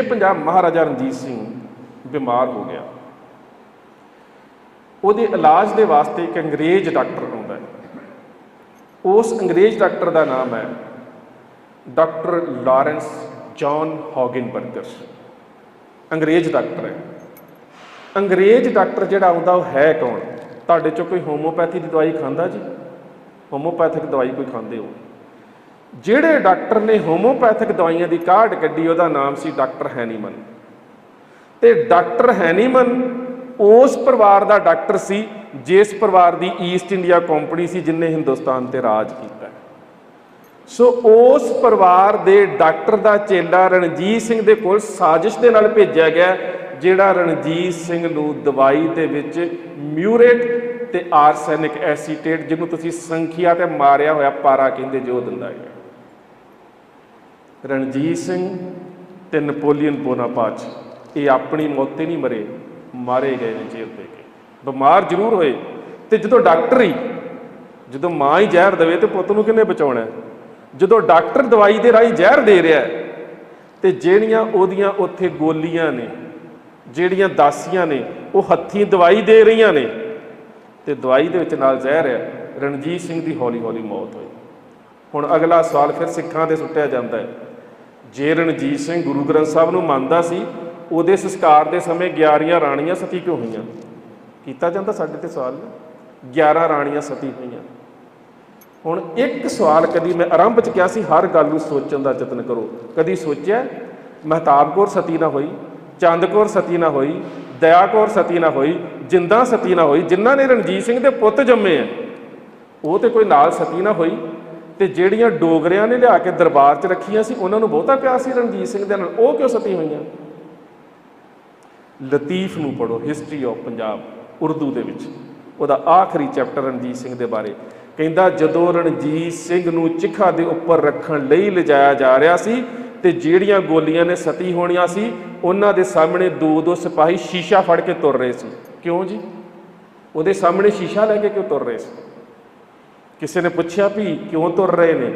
ਸ਼ੇਰੇ ਪੰਜਾਬ ਮਹਾਰਾਜਾ ਰਣਜੀਤ ਸਿੰਘ ਬਿਮਾਰ ਹੋ ਗਿਆ। ਉਹਦੇ ਇਲਾਜ ਦੇ ਵਾਸਤੇ ਇੱਕ ਅੰਗਰੇਜ਼ ਡਾਕਟਰ ਆਉਂਦਾ ਹੈ। ਉਸ ਅੰਗਰੇਜ਼ ਡਾਕਟਰ ਦਾ ਨਾਮ ਹੈ ਡਾਕਟਰ ਲਾਰੈਂਸ ਜੌਨ ਹੌਗਨਬਰਗਰ ਅੰਗਰੇਜ਼ ਡਾਕਟਰ ਹੈ। ਅੰਗਰੇਜ਼ ਡਾਕਟਰ ਜਿਹੜਾ ਆਉਂਦਾ ਉਹ ਹੈ ਕੌਣ? ਤੁਹਾਡੇ ਚੋਂ ਕੋਈ ਹੋਮੋਪੈਥੀ ਦੀ ਦਵਾਈ ਖਾਂਦਾ ਜੀ? ਹੋਮੋਪੈਥਿਕ ਦਵਾਈ ਕੋਈ ਖਾਂਦੇ ਹੋ? ਜਿਹੜੇ ਡਾਕਟਰ ਨੇ ਹੋਮੋਪੈਥਿਕ ਦਵਾਈਆਂ ਦੀ ਕਾਢ ਕੱਢੀ, ਉਹਦਾ ਨਾਮ ਸੀ ਡਾਕਟਰ ਹੈਨੀਮਨ। ਤੇ ਡਾਕਟਰ ਹੈਨੀਮਨ ਉਸ ਪਰਿਵਾਰ ਦਾ ਡਾਕਟਰ ਸੀ, ਜਿਸ ਪਰਿਵਾਰ ਦੀ ਈਸਟ ਇੰਡੀਆ ਕੰਪਨੀ ਸੀ, ਜਿਨੇ ਹਿੰਦੁਸਤਾਨ ਤੇ ਰਾਜ ਕੀਤਾ। ਸੋ ਉਸ ਪਰਿਵਾਰ ਦੇ ਡਾਕਟਰ ਦਾ ਚੇਲਾ ਰਣਜੀਤ ਸਿੰਘ ਦੇ ਕੋਲ ਸਾਜ਼ਿਸ਼ ਦੇ ਨਾਲ ਭੇਜਿਆ ਗਿਆ, ਜਿਹੜਾ ਰਣਜੀਤ ਸਿੰਘ ਨੂੰ ਦਵਾਈ ਦੇ ਵਿੱਚ ਮਿਊਰੇਟ ਤੇ ਆਰਸੈਨਿਕ ਐਸੀਟੇਟ, ਜਿਹਨੂੰ ਤੁਸੀਂ ਸੰਖਿਆ ਤੇ ਮਾਰਿਆ ਹੋਇਆ ਪਾਰਾ ਕਹਿੰਦੇ ਜੋ ਦਿੰਦਾ ਹੈ ਰਣਜੀਤ ਸਿੰਘ ਤੇ ਨੈਪੋਲੀਅਨ ਬੋਨਾਪਾਰਟ ਇਹ ਆਪਣੀ ਮੌਤ ਤੇ ਨਹੀਂ ਮਰੇ ਮਾਰੇ ਗਏ ਨੇ ਜੇਲ੍ਹ ਦੇ ਕੇ ਬਿਮਾਰ ਜ਼ਰੂਰ ਹੋਏ ਤੇ ਜਦੋਂ ਡਾਕਟਰ ਹੀ ਜਦੋਂ ਮਾਂ ਹੀ ਜ਼ਹਿਰ ਦੇਵੇ ਤੇ ਪੁੱਤ ਨੂੰ ਕਿੰਨੇ ਬਚਾਉਣਾ? ਜਦੋਂ ਡਾਕਟਰ ਦਵਾਈ ਦੇ ਰਾਹੀਂ ਜ਼ਹਿਰ ਦੇ ਰਿਹਾ ਹੈ, ਤੇ ਜਿਹੜੀਆਂ ਉਹਦੀਆਂ ਉੱਥੇ ਗੋਲੀਆਂ ਨੇ ਜਿਹੜੀਆਂ ਦਾਸੀਆਂ ਨੇ ਉਹ ਹੱਥੀਂ ਦਵਾਈ ਦੇ ਰਹੀਆਂ ਨੇ ਤੇ ਦਵਾਈ ਦੇ ਵਿੱਚ ਨਾਲ ਜ਼ਹਿਰ ਹੈ ਰਣਜੀਤ ਸਿੰਘ ਦੀ ਹੌਲੀ ਹੌਲੀ ਮੌਤ ਹੋਈ। ਹੁਣ ਅਗਲਾ ਸਵਾਲ ਫਿਰ ਸਿੱਖਾਂ ਤੇ ਸੁੱਟਿਆ ਜਾਂਦਾ ਹੈ। ਜੇ ਰਣਜੀਤ ਸਿੰਘ ਗੁਰੂ ਗ੍ਰੰਥ ਸਾਹਿਬ ਨੂੰ ਮੰਨਦਾ ਸੀ, ਉਹਦੇ ਸੰਸਕਾਰ ਦੇ ਸਮੇਂ 11 ਰਾਣੀਆਂ ਸਤੀ ਕਿਉਂ ਹੋਈਆਂ? ਕੀਤਾ ਜਾਂਦਾ ਸਾਡੇ ਤੇ ਸਵਾਲ 11 ਰਾਣੀਆਂ ਸਤੀ ਹੋਈਆਂ। ਹੁਣ ਇੱਕ ਸਵਾਲ ਕਦੀ ਮੈਂ ਆਰੰਭ ਚ ਕਿਹਾ ਸੀ, ਹਰ ਗੱਲ ਨੂੰ ਸੋਚਣ ਦਾ ਯਤਨ ਕਰੋ। ਕਦੀ ਸੋਚਿਆ? ਮਹਤਾਬ ਕੌਰ ਸਤੀ ਨਾ ਹੋਈ, ਚੰਦ ਕੌਰ ਸਤੀ ਨਾ ਹੋਈ, ਦਇਆ ਕੌਰ ਸਤੀ ਨਾ ਹੋਈ, ਜਿੰਦਾ ਸਤੀ ਨਾ ਹੋਈ, ਜਿਨ੍ਹਾਂ ਨੇ ਰਣਜੀਤ ਸਿੰਘ ਦੇ ਪੁੱਤ ਜੰਮੇ ਆ, ਉਹ ਤੇ ਕੋਈ ਨਾਲ ਸਤੀ ਨਾ ਹੋਈ। ਤੇ ਜਿਹੜੀਆਂ ਡੋਗਰਿਆਂ ਨੇ ਲਿਆ ਕੇ ਦਰਬਾਰ 'ਚ ਰੱਖੀਆਂ ਸੀ, ਉਹਨਾਂ ਨੂੰ ਬਹੁਤਾ ਪਿਆਰ ਸੀ ਰਣਜੀਤ ਸਿੰਘ ਦੇ ਨਾਲ। ਉਹ ਕਿਉਂ ਸਤੀ ਹੋਈਆਂ? ਲਤੀਫ ਨੂੰ ਪੜੋ ਹਿਸਟਰੀ ਆਫ ਪੰਜਾਬ, ਉਰਦੂ ਦੇ ਵਿੱਚ। ਉਹਦਾ ਆਖਰੀ ਚੈਪਟਰ ਰਣਜੀਤ ਸਿੰਘ ਦੇ ਬਾਰੇ। ਕਹਿੰਦਾ, ਜਦੋਂ ਰਣਜੀਤ ਸਿੰਘ ਨੂੰ ਚਿਖਾ ਦੇ ਉੱਪਰ ਰੱਖਣ ਲਈ ਲਿਜਾਇਆ ਜਾ ਰਿਹਾ ਸੀ ਤੇ ਜਿਹੜੀਆਂ ਗੋਲੀਆਂ ਨੇ ਸਤੀ ਹੋਣੀਆਂ ਸੀ, ਉਹਨਾਂ ਦੇ ਸਾਹਮਣੇ ਦੋ ਦੋ ਸਿਪਾਹੀ ਸ਼ੀਸ਼ਾ ਫੜ ਕੇ ਤੁਰ ਰਹੇ ਸੀ। ਕਿਉਂ ਜੀ? ਉਹਦੇ ਸਾਹਮਣੇ ਸ਼ੀਸ਼ਾ ਲੈ ਕੇ ਕਿਉਂ ਤੁਰ ਰਹੇ ਸੀ? ਕਿਸੇ ਨੇ ਪੁੱਛਿਆ ਵੀ ਕਿਉਂ ਤੁਰ ਰਹੇ ਨੇ?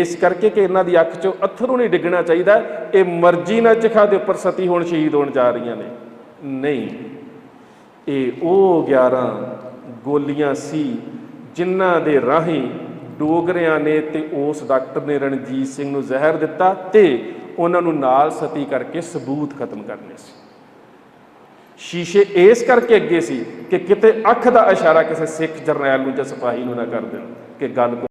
ਇਸ ਕਰਕੇ ਕਿ ਇਹਨਾਂ ਦੀ ਅੱਖ 'ਚੋਂ ਅਥਰੂ ਨਹੀਂ ਡਿੱਗਣਾ ਚਾਹੀਦਾ। ਇਹ ਮਰਜ਼ੀ ਨਾਲ ਚਿਖਾ ਦੇ ਉੱਪਰ ਸਤੀ ਹੋਣ, ਸ਼ਹੀਦ ਹੋਣ ਜਾ ਰਹੀਆਂ ਨੇ। ਨਹੀਂ। ਇਹ ਉਹ 11 ਗੋਲੀਆਂ ਸੀ ਜਿਨ੍ਹਾਂ ਦੇ ਰਾਹੀਂ ਡੋਗਰਿਆਂ ਨੇ ਤੇ ਉਸ ਡਾਕਟਰ ਨੇ ਰਣਜੀਤ ਸਿੰਘ ਨੂੰ ਜ਼ਹਿਰ ਦਿੱਤਾ ਤੇ ਉਹਨਾਂ ਨੂੰ ਨਾਲ ਸਤੀ ਕਰਕੇ ਸਬੂਤ ਖਤਮ ਕਰਨੇ ਸੀ। ਸ਼ੀਸ਼ੇ ਇਸ ਕਰਕੇ ਅੱਗੇ ਸੀ ਕਿ ਕਿਤੇ ਅੱਖ ਦਾ ਇਸ਼ਾਰਾ ਕਿਸੇ ਸਿੱਖ ਜਰਨੈਲ ਨੂੰ ਜਾਂ ਸਿਪਾਹੀ ਨੂੰ ਨਾ ਕਰ ਦੇਣ, ਕਿ ਗੱਲ